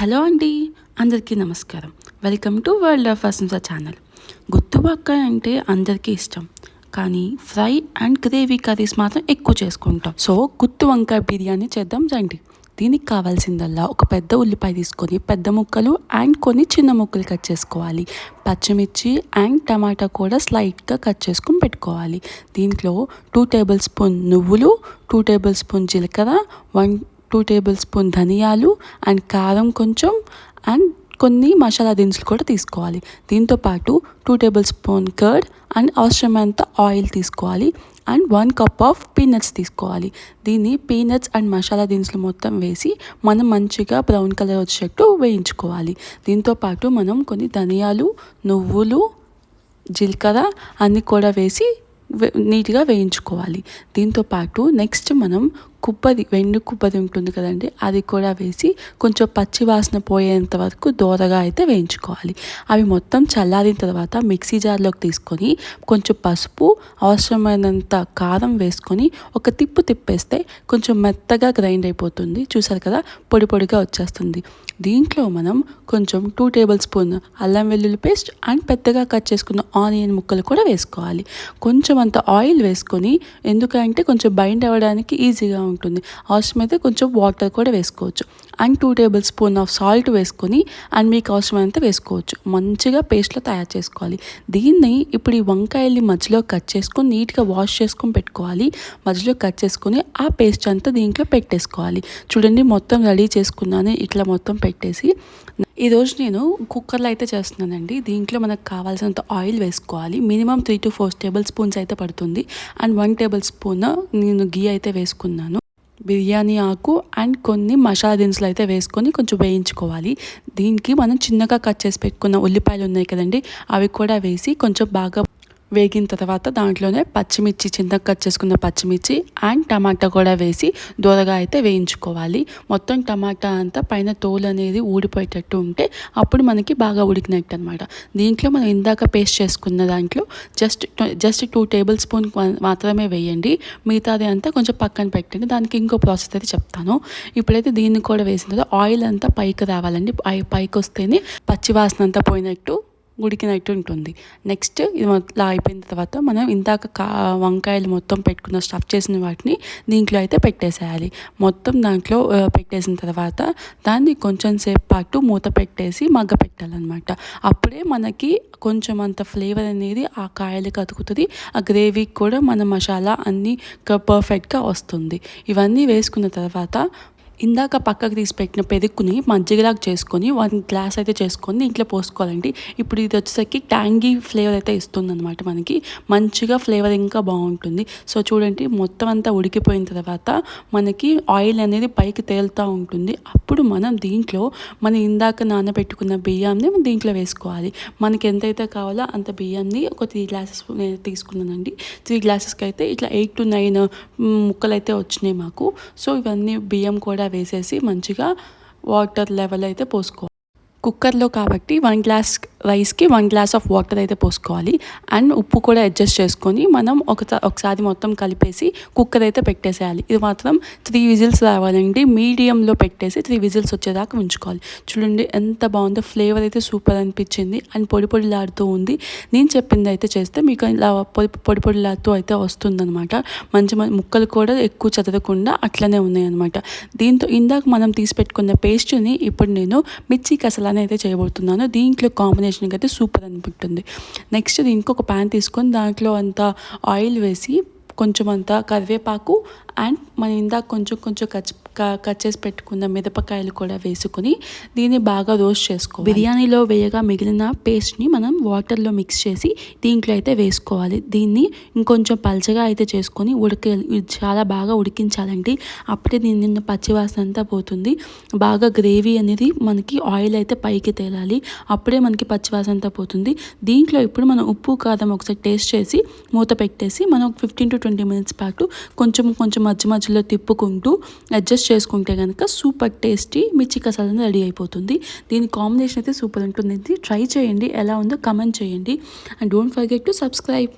Hello అండి అందరికీ నమస్కారం. వెల్కమ్ టు వరల్డ్ ఆఫ్ అసంసా ఛానల్. గుత్తువంకాయ అంటే అందరికీ ఇష్టం. కానీ ఫ్రై అండ్ గ్రేవీ కర్రీస్ మాత్రం ఎక్కువ చేసుకుంటాం. సో గుత్తు వంకాయ బిర్యానీ చేద్దాం రండి. దీనికి కావాల్సిందల్లా ఒక పెద్ద ఉల్లిపాయ తీసుకొని పెద్ద ముక్కలు అండ్ కొన్ని చిన్న ముక్కలు కట్ చేసుకోవాలి. పచ్చిమిర్చి అండ్ టమాటా కూడా స్లైట్గా కట్ చేసుకుని పెట్టుకోవాలి. దీంట్లో టూ టేబుల్ స్పూన్ నువ్వులు టూ టేబుల్ స్పూన్ జీలకర్ర వన్ టూ టేబుల్ స్పూన్ ధనియాలు అండ్ కారం కొంచెం అండ్ కొన్ని మసాలా దినుసులు కూడా తీసుకోవాలి. దీంతో పాటు two tablespoon curd and అవసరమైనంత ఆయిల్ తీసుకోవాలి and one cup of peanuts తీసుకోవాలి. దీన్ని పీనట్స్ అండ్ మసాలా దినుసులు మొత్తం వేసి మనం మంచిగా బ్రౌన్ కలర్ వచ్చేట్టు వేయించుకోవాలి. దీంతో పాటు మనం కొన్ని ధనియాలు నువ్వులు జీలకర్ర అన్నీ కూడా వేసి నీట్గా వేయించుకోవాలి. దీంతో పాటు నెక్స్ట్ మనం కుప్పది వెండి కుప్పది ఉంటుంది కదండి అది కూడా వేసి కొంచెం పచ్చి వాసన పోయేంత వరకు దోరగా అయితే వేయించుకోవాలి. అవి మొత్తం చల్లారిన తర్వాత మిక్సీ జార్లోకి తీసుకొని కొంచెం పసుపు అవసరమైనంత కారం వేసుకొని ఒక తిప్పు తిప్పేస్తే కొంచెం మెత్తగా గ్రైండ్ అయిపోతుంది. చూసారు కదా పొడి పొడిగా వచ్చేస్తుంది. దీంట్లో మనం కొంచెం టూ టేబుల్ స్పూన్ అల్లం వెల్లుల్లి పేస్ట్ అండ్ పెద్దగా కట్ చేసుకున్న ఆనియన్ ముక్కలు కూడా వేసుకోవాలి. కొంచెం అంత ఆయిల్ వేసుకొని ఎందుకంటే కొంచెం బైండ్ అవ్వడానికి ఈజీగా ఉంటుంది. అవసరం అయితే కొంచెం వాటర్ కూడా వేసుకోవచ్చు. And two tablespoon of salt వేసుకొని అండ్ మీకు అవసరమైనంత వేసుకోవచ్చు. మంచిగా పేస్ట్లో తయారు చేసుకోవాలి. దీన్ని ఇప్పుడు ఈ వంకాయల్ని మధ్యలో కట్ చేసుకొని నీట్గా వాష్ చేసుకొని పెట్టుకోవాలి. మధ్యలో కట్ చేసుకొని ఆ పేస్ట్ అంతా దీంట్లో పెట్టేసుకోవాలి. చూడండి మొత్తం రెడీ చేసుకున్నాను. ఇట్లా మొత్తం పెట్టేసి ఈరోజు నేను కుక్కర్లో అయితే చేస్తున్నానండి. దీంట్లో మనకు కావాల్సినంత ఆయిల్ వేసుకోవాలి. Minimum three to four tablespoons అయితే పడుతుంది. అండ్ వన్ టేబుల్ స్పూన్ నేను గీ అయితే వేసుకున్నాను. బిర్యానీ ఆకు అండ్ కొన్ని మసాలా దినుసులు అయితే వేసుకొని కొంచెం వేయించుకోవాలి. దీనికి మనం చిన్నగా కట్ చేసి పెట్టుకున్న ఉల్లిపాయలు ఉన్నాయి కదండి అవి కూడా వేసి కొంచెం బాగా వేగిన తర్వాత దాంట్లోనే పచ్చిమిర్చి చిన్నగా కట్ చేసుకున్న పచ్చిమిర్చి అండ్ టమాటా కూడా వేసి దూరగా అయితే వేయించుకోవాలి. మొత్తం టమాటా అంతా పైన తోలు అనేది ఊడిపోయేటట్టు ఉంటే అప్పుడు మనకి బాగా ఉడికినట్టు అనమాట దీంట్లో మనం ఇందాక పేస్ట్ చేసుకున్న దాంట్లో just just two tablespoon మాత్రమే వేయండి. మిగతాది అంతా కొంచెం పక్కన పెట్టండి. దానికి ఇంకో ప్రాసెస్ అయితే చెప్తాను. ఇప్పుడైతే దీన్ని కూడా వేసిన తర్వాత ఆయిల్ అంతా పైకి రావాలండి. పైకి వస్తేనే పచ్చివాసన అంతా పోయినట్టు ఉడికినట్టు ఉంటుంది. నెక్స్ట్ ఇది మొత్తం అయిపోయిన తర్వాత మనం ఇందాక కా వంకాయలు మొత్తం పెట్టుకున్న స్టఫ్ చేసిన వాటిని దీంట్లో అయితే పెట్టేసేయాలి. మొత్తం దాంట్లో పెట్టేసిన తర్వాత దాన్ని కొంచెం సేపు పాటు మూత పెట్టేసి మగ్గ పెట్టాలన్నమాట. అప్పుడే మనకి కొంచెం అంత ఫ్లేవర్ అనేది ఆ కాయలకు అతుకుతుంది. ఆ గ్రేవీకి కూడా మన మసాలా అన్నీ పర్ఫెక్ట్గా వస్తుంది. ఇవన్నీ వేసుకున్న తర్వాత ఇందాక పక్కకు తీసి పెట్టిన పెరుగుని మజ్జిగలాగా చేసుకొని వన్ గ్లాస్ అయితే చేసుకొని ఇంట్లో పోసుకోవాలండి. ఇప్పుడు ఇది వచ్చేసరికి ట్యాంగీ ఫ్లేవర్ అయితే ఇస్తుంది అనమాట మనకి. మంచిగా ఫ్లేవర్ ఇంకా బాగుంటుంది. సో చూడండి మొత్తం అంతా ఉడికిపోయిన తర్వాత మనకి ఆయిల్ అనేది పైకి తేలుతూ ఉంటుంది. అప్పుడు మనం దీంట్లో మనం ఇందాక నానబెట్టుకున్న బియ్యాన్ని దీంట్లో వేసుకోవాలి. మనకి ఎంతైతే కావాలో అంత బియ్యాన్ని ఒక త్రీ గ్లాసెస్ నేను తీసుకున్నానండి. త్రీ గ్లాసెస్కి అయితే ఇట్లా ఎయిట్ టు నైన్ ముక్కలు అయితే వచ్చినాయి మాకు. సో ఇవన్నీ బియ్యం కూడా వేసేసి మంచిగా వాటర్ లెవెల్ అయితే పోసుకోవాలి కుక్కర్లో కాబట్టి వన్ గ్లాస్ రైస్కి వన్ గ్లాస్ ఆఫ్ వాటర్ అయితే పోసుకోవాలి. అండ్ ఉప్పు కూడా అడ్జస్ట్ చేసుకొని మనం ఒక ఒకసారి మొత్తం కలిపేసి కుక్కర్ అయితే పెట్టేసేయాలి. ఇది మాత్రం త్రీ విజిల్స్ రావాలండి. మీడియంలో పెట్టేసి త్రీ విజిల్స్ వచ్చేదాకా ఉంచుకోవాలి. చూడండి ఎంత బాగుందో ఫ్లేవర్ అయితే సూపర్ అనిపించింది. అండ్ పొడి పొడిలాడుతూ ఉంది. నేను చెప్పింది అయితే చేస్తే మీకు ఇలా పొడి పొడి పొడిలాడుతూ అయితే వస్తుందన్నమాట. మంచి ముక్కలు కూడా ఎక్కువ చదవకుండా అట్లనే ఉన్నాయన్నమాట. దీంతో ఇందాక మనం తీసి పెట్టుకున్న పేస్ట్ని ఇప్పుడు నేను మిర్చి కసలానే అయితే చేయబోతున్నాను. దీంట్లో కాంబినేషన్ కాంబినేషన్కి అయితే సూపర్ అనిపిస్తుంది నెక్స్ట్ దీనికి ఒక ప్యాన్ తీసుకొని దాంట్లో అంత ఆయిల్ వేసి కొంచెం అంత కరివేపాకు అండ్ మనం ఇందాక కొంచెం కొంచెం కచ్ కట్ చేసి పెట్టుకున్న మిరపకాయలు కూడా వేసుకొని దీన్ని బాగా రోస్ట్ చేసుకో బిర్యానీలో వేయగా మిగిలిన పేస్ట్ని మనం వాటర్లో మిక్స్ చేసి దీంట్లో అయితే వేసుకోవాలి. దీన్ని ఇంకొంచెం పలచగా అయితే చేసుకొని ఉడక చాలా బాగా ఉడికించాలండి అప్పుడే దీని నిన్న పచ్చివాసన అంతా పోతుంది. బాగా గ్రేవీ అనేది మనకి ఆయిల్ అయితే పైకి తేలాలి. అప్పుడే మనకి పచ్చివాసన అంతా పోతుంది. దీంట్లో ఇప్పుడు మనం ఉప్పు కారం ఒకసారి టేస్ట్ చేసి మూత పెట్టేసి మనం ఫిఫ్టీన్ టు ట్వంటీ మినిట్స్ పాటు కొంచెం కొంచెం మధ్య మధ్యలో తిప్పుకుంటూ అడ్జస్ట్ చేసుకుంటే కనుక సూపర్ టేస్టీ మిర్చి కసాల రెడీ అయిపోతుంది. దీని కాంబినేషన్ అయితే సూపర్ ఉంటుంది ట్రై చేయండి. ఎలా ఉందో కమెంట్ చేయండి. And don't forget to subscribe